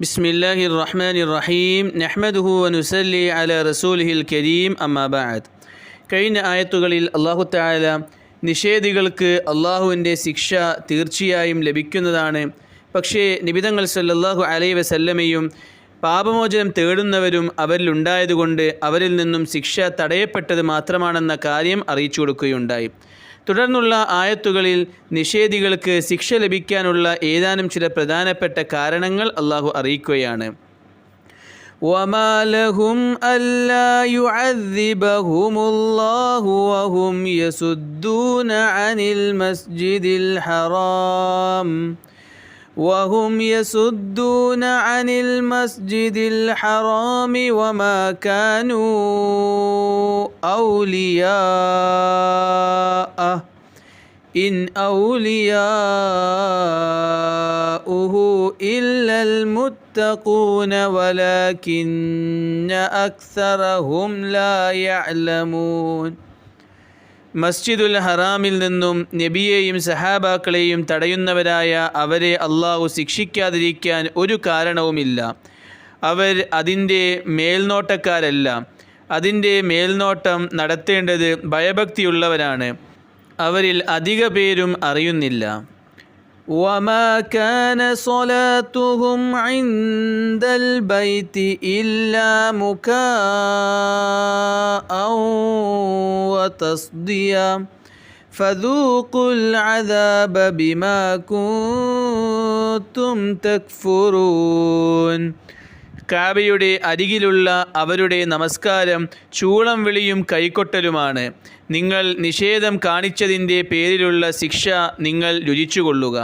بسم الله الرحمن الرحيم نحمده ونسلي على رسوله الكريم أما بعد കഴിഞ്ഞ ആയത്തുകളിൽ അള്ളാഹു താല നിഷേധികൾക്ക് അള്ളാഹുവിൻ്റെ ശിക്ഷ തീർച്ചയായും ലഭിക്കുന്നതാണ് പക്ഷേ നിബിതങ്ങൾ സല്ലല്ലാഹു അലൈ വസല്ലമയും പാപമോചനം തേടുന്നവരും അവരിലുണ്ടായതുകൊണ്ട് അവരിൽ നിന്നും ശിക്ഷ തടയപ്പെട്ടത് മാത്രമാണെന്ന കാര്യം അറിയിച്ചു കൊടുക്കുകയുണ്ടായി തുടർന്നുള്ള ആയത്തുകളിൽ നിഷേധികൾക്ക് ശിക്ഷ ലഭിക്കാനുള്ള ഏതാനും ചില പ്രധാനപ്പെട്ട കാരണങ്ങൾ അള്ളാഹു അറിയിക്കുകയാണ് وما لهم ألا يعذبهم الله وهم يسدون عن المسجد الحرام وهم يصدون عن المسجد الحرام وما كانوا أولياءه إن أولياؤه إلا المتقون ولكن أكثرهم لا يعلمون മസ്ജിദുൽ ഹറാമിൽ നിന്നും നബിയെയും സഹാബാക്കളെയും തടയുന്നവരായ അവരെ അള്ളാഹു ശിക്ഷിക്കാതിരിക്കാൻ ഒരു കാരണവുമില്ല അവർ അതിൻ്റെ മേൽനോട്ടക്കാരല്ല അതിൻ്റെ മേൽനോട്ടം നടത്തേണ്ടത് ഭയഭക്തിയുള്ളവരാണ് അവരിൽ അധിക പേരും അറിയുന്നില്ല وما كان صلاتهم عند البيت إلا مكاء وتصديا فذوقوا العذاب بما كنتم تكفرون കാബയുടെ അരികിലുള്ള അവരുടെ നമസ്കാരം ചൂളം വിളിയും കൈക്കൊട്ടലുമാണ് നിങ്ങൾ നിഷേധം കാണിച്ചതിന്റെ പേരിലുള്ള ശിക്ഷ നിങ്ങൾ രുചിച്ചുകൊള്ളുക.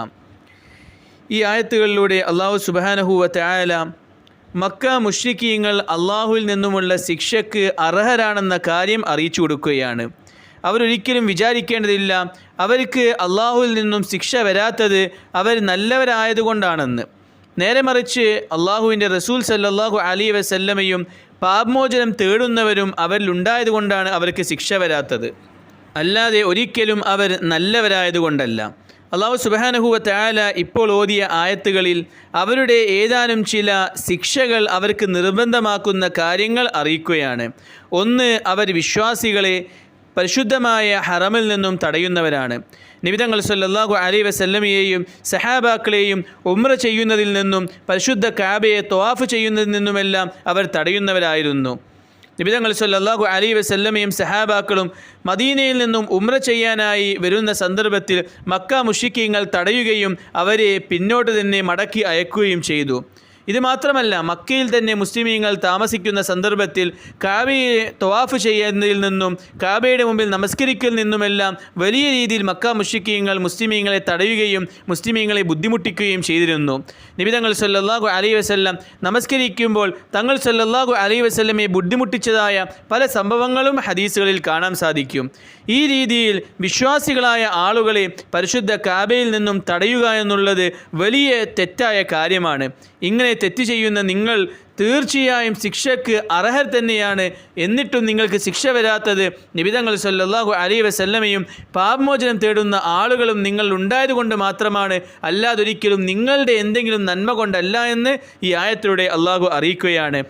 ഈ ആയത്തുകളിലൂടെ അള്ളാഹു സുബാനഹുവ തായാല മക്ക മുഷ്രിക്കീങ്ങൾ അള്ളാഹുവിൽ നിന്നുമുള്ള ശിക്ഷയ്ക്ക് അർഹരാണെന്ന കാര്യം അറിയിച്ചു കൊടുക്കുകയാണ്. അവരൊരിക്കലും വിചാരിക്കേണ്ടതില്ല അവർക്ക് അള്ളാഹുവിൽ നിന്നും ശിക്ഷ വരാത്തത് അവർ നല്ലവരായതുകൊണ്ടാണെന്ന്. നേരെ മറിച്ച് അള്ളാഹുവിന്റെ റസൂൽ സല്ലാഹു അലി വസല്ലമയും പാപമോചനം തേടുന്നവരും അവരിലുണ്ടായതുകൊണ്ടാണ് അവർക്ക് ശിക്ഷ വരാത്തത്. അല്ലാതെ ഒരിക്കലും അവർ നല്ലവരായതുകൊണ്ടല്ല. അള്ളാഹു സുബാനഹുവ താല ഇപ്പോൾ ഓതിയ ആയത്തുകളിൽ അവരുടെ ഏതാനും ചില ശിക്ഷകൾ അവർക്ക് നിർബന്ധമാക്കുന്ന കാര്യങ്ങൾ അറിയിക്കുകയാണ്. ഒന്ന് അവർ വിശ്വാസികളെ പരിശുദ്ധമായ ഹറമിൽ നിന്നും തടയുന്നവരാണ്. നിബിതങ്ങൾ സല്ലാഹു അലി വസല്ലമയെയും സഹാബാക്കളെയും ഉമ്ര ചെയ്യുന്നതിൽ നിന്നും പരിശുദ്ധ കാബയെ ത്വാഫ് ചെയ്യുന്നതിൽ നിന്നുമെല്ലാം അവർ തടയുന്നവരായിരുന്നു. നിബിതങ്ങൾ സല്ലാഹു അലി വസല്ലമയും സഹാബാക്കളും മദീനയിൽ നിന്നും ഉമ്ര ചെയ്യാനായി വരുന്ന സന്ദർഭത്തിൽ മക്ക മുഷിക്കീങ്ങൾ തടയുകയും അവരെ പിന്നോട്ട് തന്നെ മടക്കി അയക്കുകയും ചെയ്തു. ഇത് മാത്രമല്ല മക്കയിൽ തന്നെ മുസ്ലിമീങ്ങൾ താമസിക്കുന്ന സന്ദർഭത്തിൽ കാബയെ തൊവാഫ് ചെയ്യുന്നതിൽ നിന്നും കാബയുടെ മുമ്പിൽ നമസ്കരിക്കൽ നിന്നുമെല്ലാം വലിയ രീതിയിൽ മക്ക മുഷിക്കീങ്ങൾ മുസ്ലിമീങ്ങളെ തടയുകയും മുസ്ലിമീങ്ങളെ ബുദ്ധിമുട്ടിക്കുകയും ചെയ്തിരുന്നു. നിബിതങ്ങൾ സല്ലാഹു അലൈ വസ്ല്ലാം നമസ്കരിക്കുമ്പോൾ തങ്ങൾ സല്ലാഹു അലൈ വസ്ല്ലമെ ബുദ്ധിമുട്ടിച്ചതായ പല സംഭവങ്ങളും ഹദീസുകളിൽ കാണാൻ സാധിക്കും. ഈ രീതിയിൽ വിശ്വാസികളായ ആളുകളെ പരിശുദ്ധ കാബയിൽ നിന്നും തടയുക എന്നുള്ളത് വലിയ തെറ്റായ കാര്യമാണ്. ഇങ്ങനെ തെറ്റ് ചെയ്യുന്ന നിങ്ങൾ തീർച്ചയായും ശിക്ഷയ്ക്ക് അർഹർ തന്നെയാണ് എന്നിട്ടും നിങ്ങൾക്ക് ശിക്ഷ വരാത്തത് നിബിതങ്ങൾ സല്ലാഹു അലി വസല്ലമയും പാപമോചനം തേടുന്ന ആളുകളും നിങ്ങൾ ഉണ്ടായതുകൊണ്ട് മാത്രമാണ്. അല്ലാതൊരിക്കലും നിങ്ങളുടെ എന്തെങ്കിലും നന്മ കൊണ്ടല്ല എന്ന് ഈ ആയത്തിലൂടെ അള്ളാഹു അറിയിക്കുകയാണ്.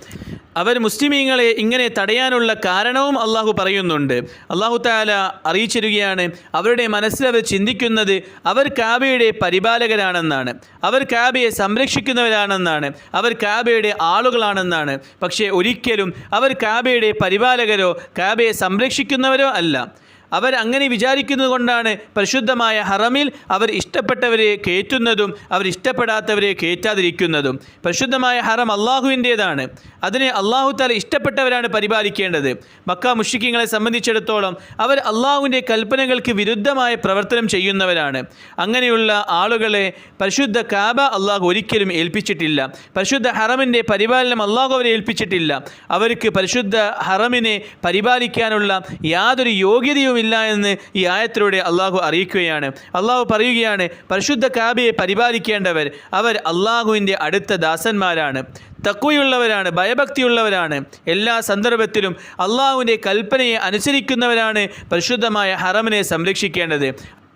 അവർ മുസ്ലിമീങ്ങളെ ഇങ്ങനെ തടയാനുള്ള കാരണവും അള്ളാഹു പറയുന്നുണ്ട്. അള്ളാഹു താല അറിയിച്ചിരുകയാണ് അവരുടെ മനസ്സിൽ അവർ ചിന്തിക്കുന്നത് അവർ കാബയുടെ പരിപാലകരാണെന്നാണ്. അവർ കാബയെ സംരക്ഷിക്കുന്നവരാണെന്നാണ്. അവർ കാബയുടെ ആളുകളാണെന്നാണ്. പക്ഷേ ഒരിക്കലും അവർ കാബയുടെ പരിപാലകരോ കാബയെ സംരക്ഷിക്കുന്നവരോ അല്ല. അവർ അങ്ങനെ വിചാരിക്കുന്നത് കൊണ്ടാണ് പരിശുദ്ധമായ ഹറമിൽ അവർ ഇഷ്ടപ്പെട്ടവരെ കയറ്റുന്നതും അവർ ഇഷ്ടപ്പെടാത്തവരെ കയറ്റാതിരിക്കുന്നതും. പരിശുദ്ധമായ ഹറം അള്ളാഹുവിന്റേതാണ്. അതിനെ അള്ളാഹു താല ഇഷ്ടപ്പെട്ടവരാണ് പരിപാലിക്കേണ്ടത്. മക്ക മുഷിക്കിങ്ങളെ സംബന്ധിച്ചിടത്തോളം അവർ അള്ളാഹുവിന്റെ കൽപ്പനകൾക്ക് വിരുദ്ധമായ പ്രവർത്തനം ചെയ്യുന്നവരാണ്. അങ്ങനെയുള്ള ആളുകളെ പരിശുദ്ധ കാബ അള്ളാഹു ഒരിക്കലും ഏൽപ്പിച്ചിട്ടില്ല. പരിശുദ്ധ ഹറമിന്റെ പരിപാലനം അള്ളാഹു അവരെ ഏൽപ്പിച്ചിട്ടില്ല. അവർക്ക് പരിശുദ്ധ ഹറമിനെ പരിപാലിക്കാനുള്ള യാതൊരു യോഗ്യതയും ഇല്ല എന്ന് ഈ ആയത്തിലൂടെ അള്ളാഹു അറിയിക്കുകയാണ്. അള്ളാഹു പറയുകയാണ് പരിശുദ്ധ കാബിയെ പരിപാലിക്കേണ്ടവർ അവർ അള്ളാഹുവിന്റെ അടുത്ത ദാസന്മാരാണ്. തക്കുയുള്ളവരാണ് ഭയഭക്തിയുള്ളവരാണ്. എല്ലാ സന്ദർഭത്തിലും അള്ളാഹുവിന്റെ കൽപ്പനയെ അനുസരിക്കുന്നവരാണ് പരിശുദ്ധമായ ഹറമിനെ സംരക്ഷിക്കേണ്ടത്.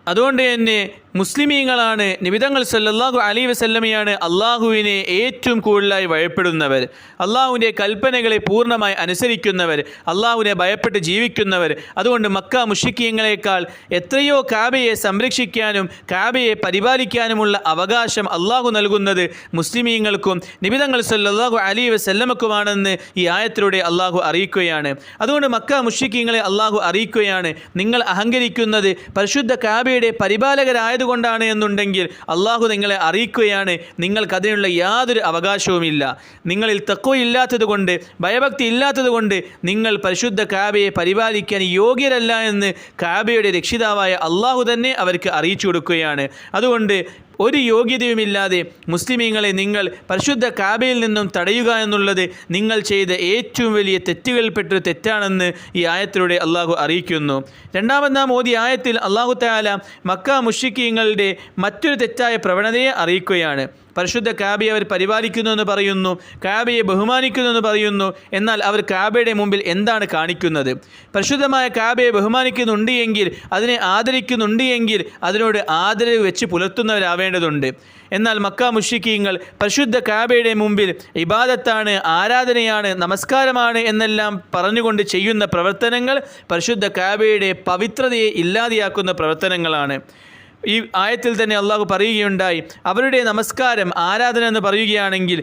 അതുകൊണ്ട് തന്നെ മുസ്ലിമീങ്ങളാണ് നിബിതങ്ങൾ സല്ലല്ലാഹു അലി വസല്ലമയാണ് അള്ളാഹുവിനെ ഏറ്റവും കൂടുതലായി ഭയപ്പെടുന്നവർ. അള്ളാഹുവിന്റെ കൽപ്പനകളെ പൂർണമായി അനുസരിക്കുന്നവർ. അള്ളാഹുവിനെ ഭയപ്പെട്ട് ജീവിക്കുന്നവർ. അതുകൊണ്ട് മക്ക മുഷിക്കീങ്ങളെക്കാൾ എത്രയോ കാബയെ സംരക്ഷിക്കാനും കാബയെ പരിപാലിക്കാനുമുള്ള അവകാശം അള്ളാഹു നൽകുന്നത് മുസ്ലിമീങ്ങൾക്കും നിബിതങ്ങൾ സല്ലല്ലാഹു അലി വസല്ലമക്കുമാണെന്ന് ഈ ആയത്തിലൂടെ അള്ളാഹു അറിയിക്കുകയാണ്. അതുകൊണ്ട് മക്ക മുഷിക്കീങ്ങളെ അള്ളാഹു അറിയിക്കുകയാണ്. നിങ്ങൾ അഹങ്കരിക്കുന്നത് പരിശുദ്ധ കാബയുടെ പരിപാലകരായതുകൊണ്ടാണ് എന്നുണ്ടെങ്കിൽ അള്ളാഹു നിങ്ങളെ അറിയിക്കുകയാണ്. നിങ്ങൾക്ക് അതിനുള്ള യാതൊരു അവകാശവുമില്ല. നിങ്ങളിൽ തക്കവയില്ലാത്തതുകൊണ്ട് ഭയഭക്തി ഇല്ലാത്തതുകൊണ്ട് നിങ്ങൾ പരിശുദ്ധ കാബയെ പരിപാലിക്കാൻ യോഗ്യരല്ല എന്ന് കാബയുടെ രക്ഷിതാവായ അള്ളാഹു തന്നെ അവർക്ക് അറിയിച്ചു കൊടുക്കുകയാണ്. അതുകൊണ്ട് ഒരു യോഗ്യതയുമില്ലാതെ മുസ്ലിമീങ്ങളെ നിങ്ങൾ പരിശുദ്ധ കാബയിൽ നിന്നും തടയുക എന്നുള്ളത് നിങ്ങൾ ചെയ്ത ഏറ്റവും വലിയ തെറ്റുകളിൽപ്പെട്ടൊരു തെറ്റാണെന്ന് ഈ ആയത്തിലൂടെ അള്ളാഹു അറിയിക്കുന്നു. രണ്ടാമത് ഓതി ആയത്തിൽ അള്ളാഹു താല മക്ക മുഷിക്കീങ്ങളുടെ മറ്റൊരു തെറ്റായ പ്രവണതയെ അറിയിക്കുകയാണ്. പരിശുദ്ധ കാബയെ അവർ പരിപാലിക്കുന്നു എന്ന് പറയുന്നു കാബയെ ബഹുമാനിക്കുന്നു എന്ന് പറയുന്നു. എന്നാൽ അവർ കാബയുടെ മുമ്പിൽ എന്താണ് കാണിക്കുന്നത്? പരിശുദ്ധമായ കാബയെ ബഹുമാനിക്കുന്നുണ്ട് എങ്കിൽ അതിനെ ആദരിക്കുന്നുണ്ട് എങ്കിൽ അതിനോട് ആദരവ് വെച്ച് പുലർത്തുന്നവരാവേണ്ടതുണ്ട്. എന്നാൽ മക്ക മുഷിക്കീങ്ങൾ പരിശുദ്ധ കാബയുടെ മുമ്പിൽ ഇബാദത്താണ് ആരാധനയാണ് നമസ്കാരമാണ് എന്നെല്ലാം പറഞ്ഞുകൊണ്ട് ചെയ്യുന്ന പ്രവർത്തനങ്ങൾ പരിശുദ്ധ കാബയുടെ പവിത്രതയെ ഇല്ലാതെയാക്കുന്ന പ്രവർത്തനങ്ങളാണ്. ഈ ആയത്തിൽ തന്നെ അള്ളാഹു പറയുകയുണ്ടായി അവരുടെ നമസ്കാരം ആരാധന എന്ന് പറയുകയാണെങ്കിൽ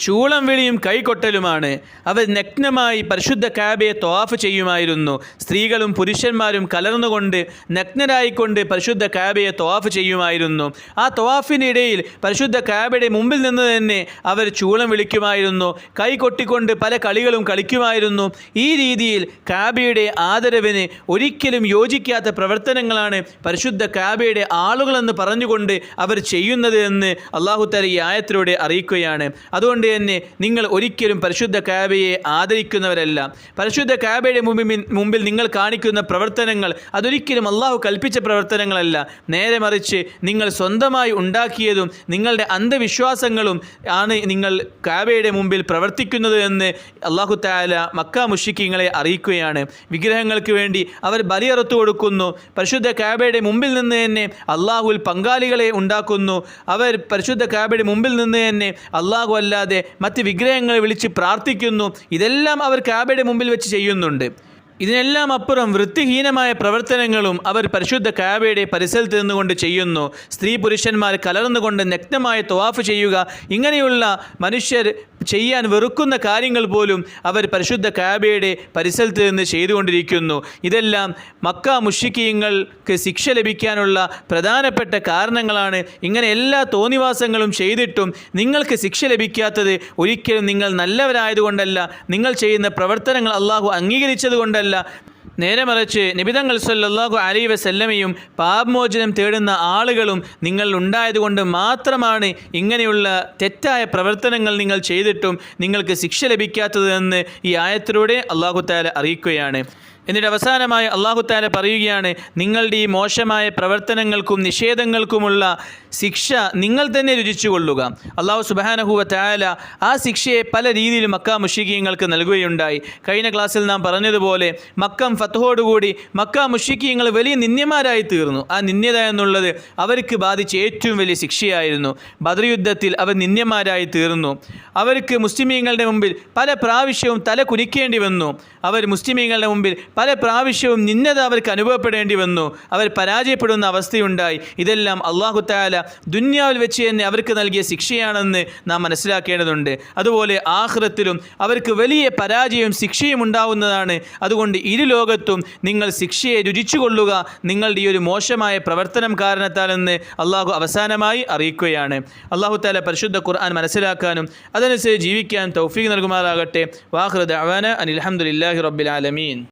ചൂളം വിളിയും കൈകൊട്ടലുമാണ്. അവർ നഗ്നമായി പരിശുദ്ധ കാബയെ ത്വാഫ് ചെയ്യുമായിരുന്നു. സ്ത്രീകളും പുരുഷന്മാരും കലർന്നുകൊണ്ട് നഗ്നരായിക്കൊണ്ട് പരിശുദ്ധ കാബയെ ത്വാഫ് ചെയ്യുമായിരുന്നു. ആ ത്വാഫിനിടയിൽ പരിശുദ്ധ കാബയുടെ മുമ്പിൽ നിന്ന് തന്നെ അവർ ചൂളം വിളിക്കുമായിരുന്നു. കൈ കൊട്ടിക്കൊണ്ട് പല കളികളും കളിക്കുമായിരുന്നു. ഈ രീതിയിൽ കാബയുടെ ആദരവിന് ഒരിക്കലും യോജിക്കാത്ത പ്രവർത്തനങ്ങളാണ് പരിശുദ്ധ കാബയുടെ ആളുകളെന്ന് പറഞ്ഞുകൊണ്ട് അവർ ചെയ്യുന്നത് എന്ന് അള്ളാഹുത്തല ഈ ആയത്തിലൂടെ അറിയിക്കുകയാണ്. അതുകൊണ്ട് തന്നെ നിങ്ങൾ ഒരിക്കലും പരിശുദ്ധ കാബയെ ആദരിക്കുന്നവരല്ല. പരിശുദ്ധ കാബയുടെ മുമ്പിൽ മുമ്പിൽ നിങ്ങൾ കാണിക്കുന്ന പ്രവർത്തനങ്ങൾ അതൊരിക്കലും അള്ളാഹു കൽപ്പിച്ച പ്രവർത്തനങ്ങളല്ല. നേരെ മറിച്ച് നിങ്ങൾ സ്വന്തമായി ഉണ്ടാക്കിയതും നിങ്ങളുടെ അന്ധവിശ്വാസങ്ങളും ആണ് നിങ്ങൾ കാബയുടെ മുമ്പിൽ പ്രവർത്തിക്കുന്നത് എന്ന് അള്ളാഹു താല മക്ക മുഷിക്കിങ്ങളെ അറിയിക്കുകയാണ്. വിഗ്രഹങ്ങൾക്ക് വേണ്ടി അവർ ബലിയറുത്തു കൊടുക്കുന്നു. പരിശുദ്ധ കാബയുടെ മുമ്പിൽ നിന്ന് തന്നെ അള്ളാഹുൽ പങ്കാളികളെ ഉണ്ടാക്കുന്നു. അവർ പരിശുദ്ധ കാബയുടെ മുമ്പിൽ നിന്ന് തന്നെ അള്ളാഹു അല്ലാതെ മറ്റ് വിഗ്രഹങ്ങളെ വിളിച്ച് പ്രാർത്ഥിക്കുന്നു. ഇതെല്ലാം അവർ കാബയുടെ മുമ്പിൽ വെച്ച് ചെയ്യുന്നുണ്ട്. ഇതിനെല്ലാം അപ്പുറം വൃത്തിഹീനമായ പ്രവർത്തനങ്ങളും അവർ പരിശുദ്ധ കാബയുടെ പരിസരത്ത് നിന്നുകൊണ്ട് ചെയ്യുന്നു. സ്ത്രീ പുരുഷന്മാർ കലർന്നുകൊണ്ട് നഗ്നമായ ത്വാഫ് ചെയ്യുക. ഇങ്ങനെയുള്ള മനുഷ്യർ ചെയ്യാൻ വെറുക്കുന്ന കാര്യങ്ങൾ പോലും അവർ പരിശുദ്ധ കാബയുടെ പരിസരത്ത് നിന്ന് ചെയ്തുകൊണ്ടിരിക്കുന്നു. ഇതെല്ലാം മക്ക മുഷിക്കീങ്ങൾക്ക് ശിക്ഷ ലഭിക്കാനുള്ള പ്രധാനപ്പെട്ട കാരണങ്ങളാണ്. ഇങ്ങനെ എല്ലാ തോന്നിവാസങ്ങളും ചെയ്തിട്ടും നിങ്ങൾക്ക് ശിക്ഷ ലഭിക്കാത്തത് ഒരിക്കലും നിങ്ങൾ നല്ലവരായതുകൊണ്ടല്ല. നിങ്ങൾ ചെയ്യുന്ന പ്രവർത്തനങ്ങൾ അള്ളാഹു അംഗീകരിച്ചത് കൊണ്ടല്ല നേരെ മറിച്ച് നിബിതങ്ങൾ സല്ലല്ലാഹു അലൈ വസല്ലമയും പാപമോചനം തേടുന്ന ആളുകളും നിങ്ങൾ ഉണ്ടായതുകൊണ്ട് മാത്രമാണ് ഇങ്ങനെയുള്ള തെറ്റായ പ്രവർത്തനങ്ങൾ നിങ്ങൾ ചെയ്തിട്ടും നിങ്ങൾക്ക് ശിക്ഷ ലഭിക്കാത്തതെന്ന് ഈ ആയത്തിലൂടെ അള്ളാഹു താല അറിയിക്കുകയാണ്. എന്നിട്ട് അവസാനമായി അള്ളാഹു താല പറയുകയാണ് നിങ്ങളുടെ ഈ മോശമായ പ്രവർത്തനങ്ങൾക്കും നിഷേധങ്ങൾക്കുമുള്ള ശിക്ഷ നിങ്ങൾ തന്നെ രുചിച്ചു കൊള്ളുക അള്ളാഹു സുബാനഹുവ താല ആ ശിക്ഷയെ പല രീതിയിൽ മക്ക മുഷിക്കീങ്ങൾക്ക് നൽകുകയുണ്ടായി. കഴിഞ്ഞ ക്ലാസ്സിൽ നാം പറഞ്ഞതുപോലെ മക്കം ഫത്തഹോടുകൂടി മക്ക മുഷിക്കീങ്ങൾ വലിയ നിന്യമാരായി തീർന്നു. ആ നിന്ദ്യത എന്നുള്ളത് അവർക്ക് ബാധിച്ച ഏറ്റവും വലിയ ശിക്ഷയായിരുന്നു. ബദർ യുദ്ധത്തിൽ അവർ നിന്യമാരായി തീർന്നു. അവർക്ക് മുസ്ലിമീങ്ങളുടെ മുമ്പിൽ പല പ്രാവശ്യവും തല കുനിക്കേണ്ടി വന്നു. അവർ മുസ്ലിമീങ്ങളുടെ മുമ്പിൽ പല പ്രാവശ്യവും നിന്നത അവർക്ക് അനുഭവപ്പെടേണ്ടി വന്നു. അവർ പരാജയപ്പെടുന്ന അവസ്ഥയുണ്ടായി. ഇതെല്ലാം അള്ളാഹു താല ദുന്യാവിൽ വെച്ച് തന്നെ അവർക്ക് നൽകിയ ശിക്ഷയാണെന്ന് നാം മനസ്സിലാക്കേണ്ടതുണ്ട്. അതുപോലെ ആഹ്റത്തിലും അവർക്ക് വലിയ പരാജയവും ശിക്ഷയും ഉണ്ടാവുന്നതാണ്. അതുകൊണ്ട് ഇരു ലോകത്തും നിങ്ങൾ ശിക്ഷയെ രുചിച്ചുകൊള്ളുക. നിങ്ങളുടെ ഈ ഒരു മോശമായ പ്രവർത്തനം കാരണത്താലെന്ന് അള്ളാഹു അവസാനമായി അറിയിക്കുകയാണ്. അള്ളാഹു താല പരിശുദ്ധ ഖുർആൻ മനസ്സിലാക്കാനും അതനുസരിച്ച് ജീവിക്കാൻ തൗഫീഖ് നൽകുമാറാകട്ടെ. വാഹൃദ് അവന അനിൽഹമുല്ലാഹി റബ്ബിൽ ആലമീൻ.